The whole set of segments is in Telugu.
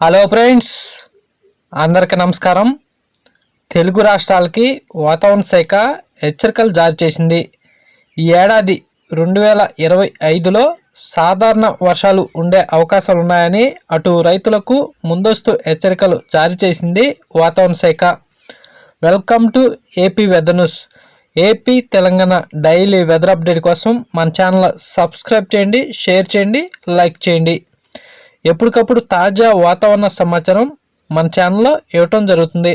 హలో ఫ్రెండ్స్ అందరికీ నమస్కారం. తెలుగు రాష్ట్రాలకి వాతావరణ శాఖ హెచ్చరికలు జారీ చేసింది. ఈ ఏడాది రెండు వేల ఇరవై ఐదులో సాధారణ వర్షాలు ఉండే అవకాశాలు ఉన్నాయని అటు రైతులకు ముందస్తు హెచ్చరికలు జారీ చేసింది వాతావరణ శాఖ. Welcome to AP weather news AP Telangana daily weather update కోసం మన ఛానల్ సబ్స్క్రైబ్ చేయండి షేర్ చేయండి లైక్ చేయండి. ఎప్పటికప్పుడు తాజా వాతావరణ సమాచారం మన ఛానల్లో ఇవ్వటం జరుగుతుంది.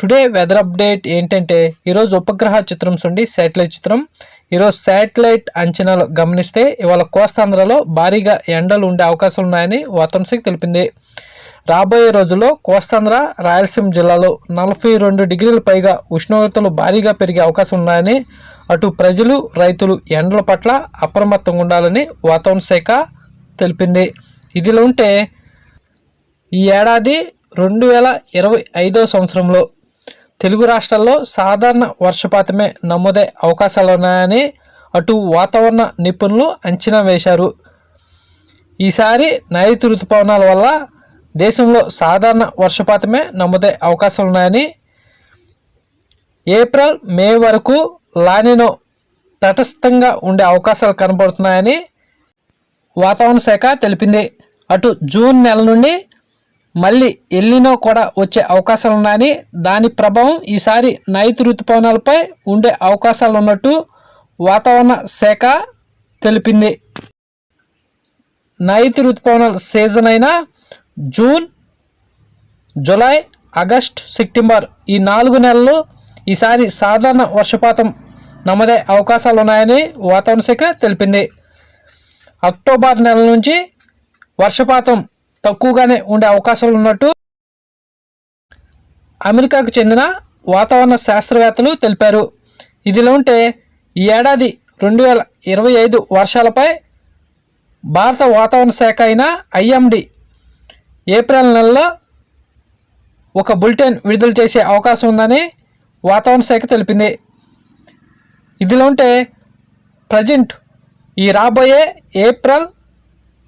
టుడే వెదర్ అప్డేట్ ఏంటంటే ఈరోజు ఉపగ్రహ చిత్రం నుండి శాటిలైట్ చిత్రం ఈరోజు శాటిలైట్ అంచనాలు గమనిస్తే ఇవాళ కోస్తాంధ్రలో భారీగా ఎండలు ఉండే అవకాశాలు ఉన్నాయని వాతావరణ శాఖ తెలిపింది. రాబోయే రోజుల్లో కోస్తాంధ్ర రాయలసీమ జిల్లాలో నలభై రెండు డిగ్రీల పైగా ఉష్ణోగ్రతలు భారీగా పెరిగే అవకాశం ఉన్నాయని అటు ప్రజలు రైతులు ఎండల పట్ల అప్రమత్తంగా ఉండాలని వాతావరణ శాఖ తెలిపింది. ఇదిలో ఉంటే ఈ ఏడాది రెండు వేల ఇరవై ఐదో సంవత్సరంలో తెలుగు రాష్ట్రాల్లో సాధారణ వర్షపాతమే నమోదే అవకాశాలు ఉన్నాయని అటు వాతావరణ నిపుణులు అంచనా వేశారు. ఈసారి నైరుతి ఋతుపవనాల వల్ల దేశంలో సాధారణ వర్షపాతమే నమోదే అవకాశాలు ఉన్నాయని ఏప్రిల్ మే వరకు లానినో తటస్థంగా ఉండే అవకాశాలు కనబడుతున్నాయని వాతావరణ శాఖ తెలిపింది. అటు జూన్ నెల నుండి మళ్ళీ ఎల్లినో కూడా వచ్చే అవకాశాలు ఉన్నాయని దాని ప్రభావం ఈసారి నైతి ఋతుపవనాలపై ఉండే అవకాశాలు ఉన్నట్టు వాతావరణ శాఖ తెలిపింది. నైతి ఋతుపవనాల సీజన్ అయిన జూన్ జూలై ఆగస్ట్ సెప్టెంబర్ ఈ నాలుగు నెలలు ఈసారి సాధారణ వర్షపాతం నమోదయ్యే అవకాశాలు ఉన్నాయని వాతావరణ శాఖ తెలిపింది. అక్టోబర్ నెల నుంచి వర్షపాతం తక్కువగానే ఉండే అవకాశాలు ఉన్నట్టు అమెరికాకు చెందిన వాతావరణ శాస్త్రవేత్తలు తెలిపారు. ఇదిలో ఉంటే ఈ ఏడాది రెండు వేల ఇరవై ఐదు వర్షాలపై భారత వాతావరణ శాఖ అయిన ఐఎండి ఏప్రిల్ నెలలో ఒక బులెటిన్ విడుదల చేసే అవకాశం ఉందని వాతావరణ శాఖ తెలిపింది. ఇదిలో ఉంటే ప్రజెంట్ ఈ రాబోయే ఏప్రిల్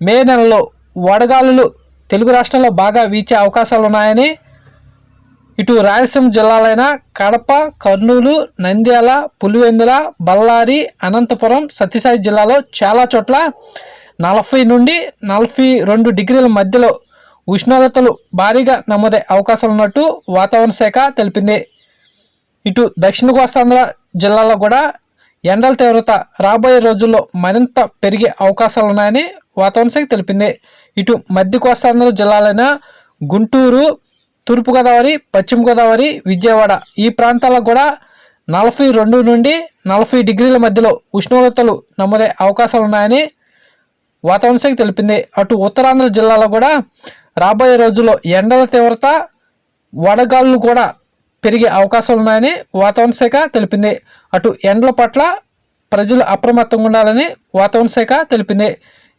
మే నెలలో వడగాలులు తెలుగు రాష్ట్రంలో బాగా వీచే అవకాశాలు ఉన్నాయని ఇటు రాయలసీమ జిల్లాలైన కడప కర్నూలు నంద్యాల పులివెందుల బళ్ళారి అనంతపురం సత్యసాయి జిల్లాలో చాలా చోట్ల నలభై నుండి నలభై రెండు డిగ్రీల మధ్యలో ఉష్ణోగ్రతలు భారీగా నమోదే అవకాశాలు ఉన్నట్టు వాతావరణ శాఖ తెలిపింది. ఇటు దక్షిణ కోస్తాంధ్ర జిల్లాలో కూడా ఎండల తీవ్రత రాబోయే రోజుల్లో మరింత పెరిగే అవకాశాలు ఉన్నాయని వాతావరణ శాఖ తెలిపింది. ఇటు మధ్య కోస్తాంధ్ర జిల్లాలైన గుంటూరు తూర్పుగోదావరి పశ్చిమ గోదావరి విజయవాడ ఈ ప్రాంతాలకు కూడా నలభై రెండు నుండి నలభై డిగ్రీల మధ్యలో ఉష్ణోగ్రతలు నమోదే అవకాశాలు ఉన్నాయని వాతావరణ శాఖ తెలిపింది. అటు ఉత్తరాంధ్ర జిల్లాలో కూడా రాబోయే రోజుల్లో ఎండల తీవ్రత వడగాళ్ళు కూడా పెరిగే అవకాశాలు ఉన్నాయని వాతావరణ శాఖ తెలిపింది. అటు ఎండల పట్ల ప్రజలు అప్రమత్తంగా ఉండాలని వాతావరణ శాఖ తెలిపింది.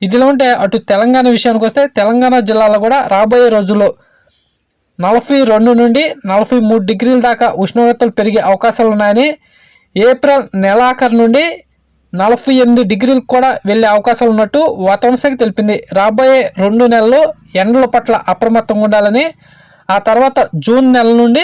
ఇదిలో ఉంటే అటు తెలంగాణ విషయానికి వస్తే తెలంగాణ జిల్లాలో కూడా రాబోయే రోజుల్లో నలభై రెండు నుండి నలభై మూడు డిగ్రీల దాకా ఉష్ణోగ్రతలు పెరిగే అవకాశాలు ఉన్నాయని ఏప్రిల్ నెలాఖరు నుండి నలభై ఎనిమిది డిగ్రీలకు కూడా వెళ్ళే అవకాశాలు ఉన్నట్టు వాతావరణ శాఖ తెలిపింది. రాబోయే రెండు నెలలు ఎండల పట్ల అప్రమత్తంగా ఉండాలని ఆ తర్వాత జూన్ నెల నుండి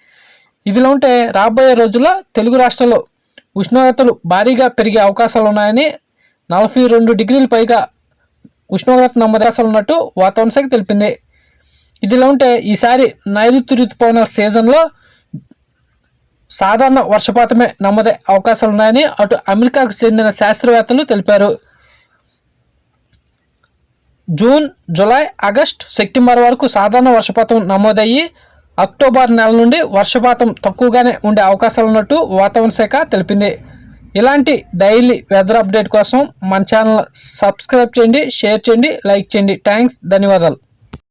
ఇదిలో ఉంటే రాబోయే రోజుల్లో తెలుగు రాష్ట్రాల్లో ఉష్ణోగ్రతలు భారీగా పెరిగే అవకాశాలు ఉన్నాయని నలభై రెండు డిగ్రీల పైగా ఉష్ణోగ్రత నమోదాసాలు ఉన్నట్టు వాతావరణ శాఖ తెలిపింది. ఇదిలో ఉంటే ఈసారి నైరుతి ఋతుపవనాల సీజన్లో సాధారణ వర్షపాతమే నమ్మదే అవకాశాలు ఉన్నాయని అటు అమెరికాకు చెందిన శాస్త్రవేత్తలు తెలిపారు. జూన్ జూలై ఆగస్ట్ సెప్టెంబర్ వరకు సాధారణ వర్షపాతం నమోదయ్యి అక్టోబర్ నెల నుండి వర్షపాతం తక్కువగానే ఉండే అవకాశాలు ఉన్నట్టు వాతావరణ శాఖ తెలిపింది. ఇలాంటి డైలీ వెదర్ అప్డేట్ కోసం మన ఛానల్ సబ్స్క్రైబ్ చేయండి షేర్ చేయండి లైక్ చేయండి. థ్యాంక్స్ ధన్యవాదాలు.